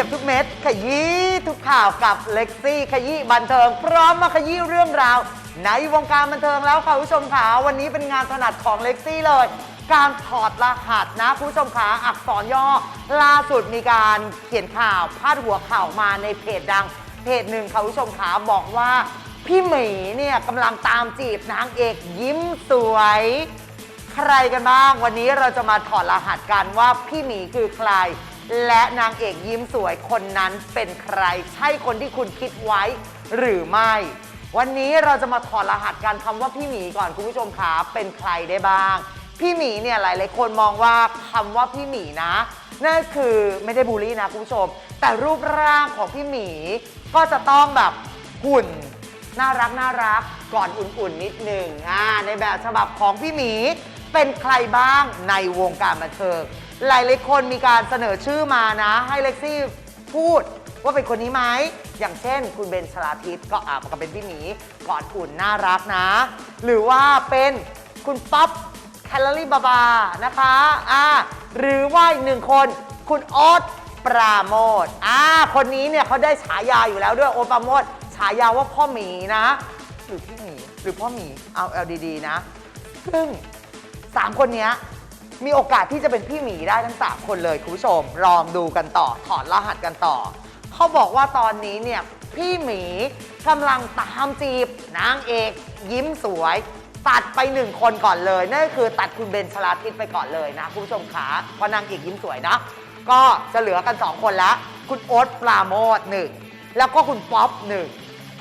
ทุกซอกเก็บทุกเม็ด ขยี้ทุกข่าวกับเล็กซี่ขยี้บันเทิง พร้อมมาขยี้เรื่องราว ในวงการบันเทิงแล้วค่ะผู้ชมขาวันนี้เป็นงานถนัดของเล็กซี่เลย การถอดรหัสนะผู้ชมขาอักษรย่อ ล่าสุดมีการเขียนข่าวพาดหัวข่าวมาในเพจดัง เพจหนึ่งค่ะผู้ชมขาบอกว่าพี่หมีเนี่ยกำลังตามจีบนางเอกยิ้มสวย ใครกันบ้าง วันนี้เราจะมาถอดรหัสกันว่าพี่หมีคือใคร และนางเอกยิ้มสวยคนนั้นเป็นใคร ใช่คนที่คุณคิดไว้หรือไม่ วันนี้เราจะมาถอดรหัสกันคำว่าพี่หมีก่อนคุณผู้ชมขาเป็นใครได้บ้าง พี่หมีเนี่ยหลายๆคนมองว่าคำว่าพี่หมีนะนั่นคือไม่ได้บูลลี่นะคุณผู้ชม แต่รูปร่างของพี่หมีก็จะต้องแบบหุ่น น่ารักน่ารักก่อนอุ่นๆนิดหนึ่งอ่าในแบบฉบับของพี่หมีเป็นใครบ้างในวงการบันเทิง หลายๆคนมีการเสนอชื่อมานะ ให้เล็กซี่พูดว่าเป็นคนนี้ไหม อย่างเช่น คุณเบนชลาทิศก็อ่าก็เป็นพี่หมีกอนอุ่นน่ารักนะ หรือว่าเป็นคุณป๊อปแคลอรี่บาบานะคะอ่าหรือว่าอีกหนึ่งคน คุณโอ๊ตปราโมทอ่าคนนี้เนี่ยเขาได้ฉายาอยู่แล้วด้วยโอปราโมทฉายาว่าพ่อหมีนะ หรือพี่หมีหรือพ่อหมีเอาเอาดีๆนะ ซึ่ง3คนเนี้ย มีโอกาสที่จะเป็นพี่หมีได้ทั้ง 3 คนเลยคุณผู้ชมลองดูกันต่อ ถอดรหัสกันต่อ เขาบอกว่าตอนนี้เนี่ยพี่หมีกำลังตามจีบ นางเอกยิ้มสวย ตัดไปหนึ่งคนก่อนเลยนั่นก็คือตัดคุณเบนชลาทิศไปก่อนเลยนะคุณผู้ชมขาเพราะนางเอกยิ้มสวยนะก็จะเหลือกัน 2 คนละคุณโอ๊ตปราโมทหนึ่งแล้วก็คุณป๊อปหนึ่ง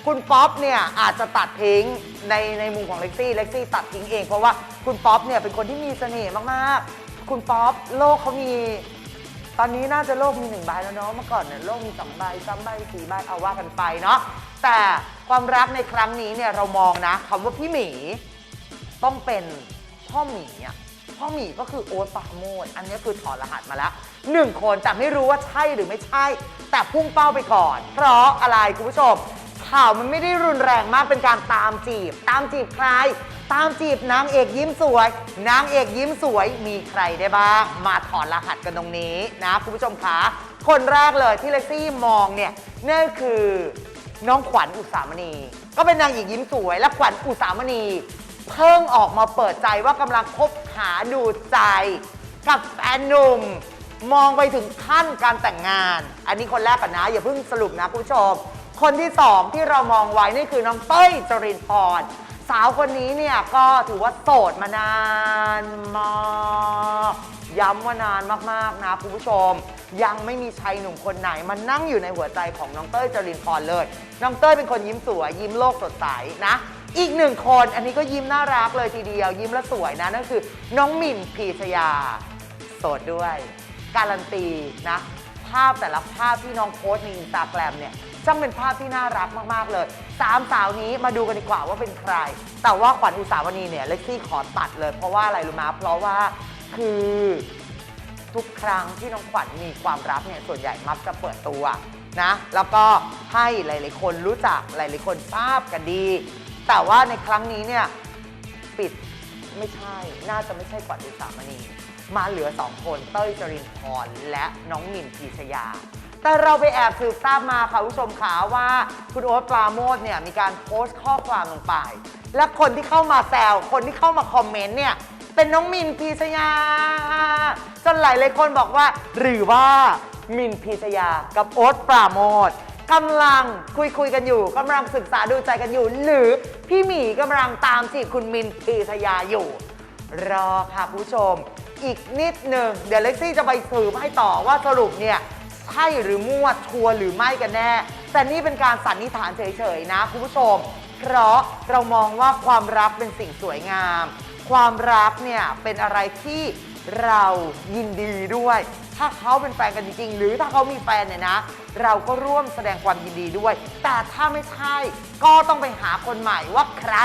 คุณป๊อปเนี่ยอาจจะตัดทิ้งในในมุมของเล็กซี่เล็กซี่ตัดทิ้งเอง เพราะว่าคุณป๊อปเนี่ยเป็นคนที่มีเสน่ห์มากๆ คุณป๊อปโลกเขามี ตอนนี้น่าจะโลกมีหนึ่งใบแล้วเนาะเมื่อก่อนเนี่ยโลกมีสองใบสามใบสี่ใบเอาว่ากันไปเนาะแต่ความรักในครั้งนี้เนี่ยเรามองนะคำว่าพี่หมี ต้องเป็นพ่อหมีอะพ่อหมีก็คือโอ๊ตปราโมดอันนี้คือถอดรหัสมาแล้วหนึ่งคนแต่ไม่รู้ว่าใช่หรือไม่ใช่ แต่พุ่งเป้าไปก่อน เพราะอะไรคุณผู้ชม ข่าวมันไม่ได้รุนแรงมากเป็นการตามจีบ ตามจีบใคร ตามจีบนางเอกยิ้มสวย นางเอกยิ้มสวยมีใครได้บ้าง มาถอดรหัสกันตรงนี้นะคุณผู้ชมคะ คนแรกเลยที่เลซี่มองเนี่ยนั่นคือน้องขวัญอุสามณี ก็เป็นนางเอกยิ้มสวย และขวัญอุสามณี เพิ่งออกมาเปิดใจว่ากำลังคบหาดูใจกับแฟนหนุ่มมองไปถึงขั้นการแต่งงาน อันนี้คนแรกก่อนนะ อย่าเพิ่งสรุปนะคุณผู้ชม คนที่สองที่เรามองไว้นี่คือน้องเต้ยจรินพร สาวคนนี้เนี่ยก็ถือว่าโสดมานานมากย้ำว่านานมากๆนะคุณผู้ชม ยังไม่มีชายหนุ่มคนไหนมานั่งอยู่ในหัวใจของน้องเต้ยจรินพรเลย น้องเต้ยเป็นคนยิ้มสวย ยิ้มโลกสดใสนะอีกหนึ่งคนอันนี้ก็ยิ้มน่ารักเลยทีเดียว ยิ้มแล้วสวยนะนั่นคือ น้องหมิ่นพีชยา โสดด้วย การันตีนะ ภาพแต่ละภาพที่น้องโพสต์ในอินสตาแกรมเนี่ยช่างเป็นภาพที่น่ารักมาก ๆ เลยสามสาวนี้มาดูกันดีกว่าว่าเป็นใคร แต่ว่าขวัญอุสามณีเนี่ยเล็กซี่ขอตัดเลย เพราะว่าอะไรรู้ไหมเพราะว่าคือทุกครั้งที่น้องขวัญมีความรักเนี่ยส่วนใหญ่มักจะเปิดตัวนะแล้วก็ให้หลาย ๆ คนรู้จักหลาย ๆ คนทราบกันดี แต่ว่าในครั้งนี้เนี่ยปิดไม่ใช่น่าจะไม่ใช่ขวัญอุสามณี มาเหลือ 2 คนเต้ยจรินพรและน้องหมิ่นพีชยา แต่เราไปแอบสืบทราบมาค่ะคุณผู้ชมขาว่าคุณโอ๊ตปราโมทเนี่ยมีการโพสต์ข้อความลงไป และคนที่เข้ามาแซวคนที่เข้ามาคอมเมนต์เนี่ยเป็นน้องมินพีชยา จนหลายเลายคนบอกว่า หรือว่ามินพีชยากับโอ๊ตปราโมทกำลังคุยคุยกันอยู่กำลังศึกษาดูใจกันอยู่ หรือพี่หมีกำลังตามจีบคุณมินพีชยาอยู่ รอค่ะผู้ชม อีกนิดหนึ่งเดี๋ยวเล็กซี่จะไปสืบให้ต่อว่าสรุปเนี่ยใช่หรือมั่วชัวร์หรือไม่กันแน่ แต่นี่เป็นการสันนิษฐานเฉยๆนะคุณผู้ชม เพราะเรามองว่าความรักเป็นสิ่งสวยงาม ความรักเนี่ยเป็นอะไรที่เรายินดีด้วย ถ้าเขาเป็นแฟนกันจริงๆ หรือถ้าเขามีแฟนเนี่ยนะ เราก็ร่วมแสดงความยินดีด้วย แต่ถ้าไม่ใช่ก็ต้องไปหาคนใหม่ว่าใคร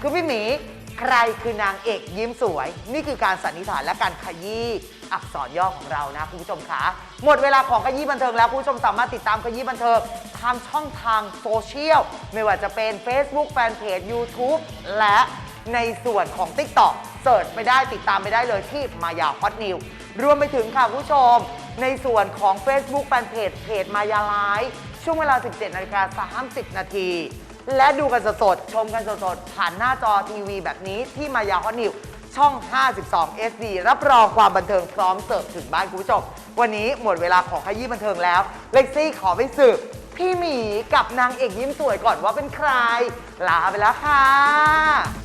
คือพี่หมี ใครคือนางเอกยิ้มสวย นี่คือการสันนิษฐานและการขยี้อักษรย่อของเรานะคุณผู้ชมคะหมดเวลาของขยี้บันเทิงแล้วคุณผู้ชมสามารถติดตามขยี้บันเทิงทางช่องทางโซเชียลไม่ว่าจะเป็น Facebook Fanpage YouTube และในส่วนของ TikTok เสิร์ชไปได้ติดตามไปได้เลยที่มายาฮอตนิวรวมไปถึงค่ะคุณผู้ชม ในส่วนของ Facebook แฟนเพจเพจมายาไลฟ์ช่วงเวลา 17นาฬิกา30นาที และดูกันสดๆ ชมกันสดๆ ผ่านหน้าจอทีวีแบบนี้ที่มายาฮอตนิวช่อง 52 SD รับรองความบันเทิงพร้อมเสิร์ฟถึงบ้านคุณผู้ชม วันนี้หมดเวลาของขยี้บันเทิงแล้ว เล็กซี่ขอไปสืบพี่หมีกับนางเอกยิ้มสวยก่อนว่าเป็นใคร ลาไปแล้วค่ะ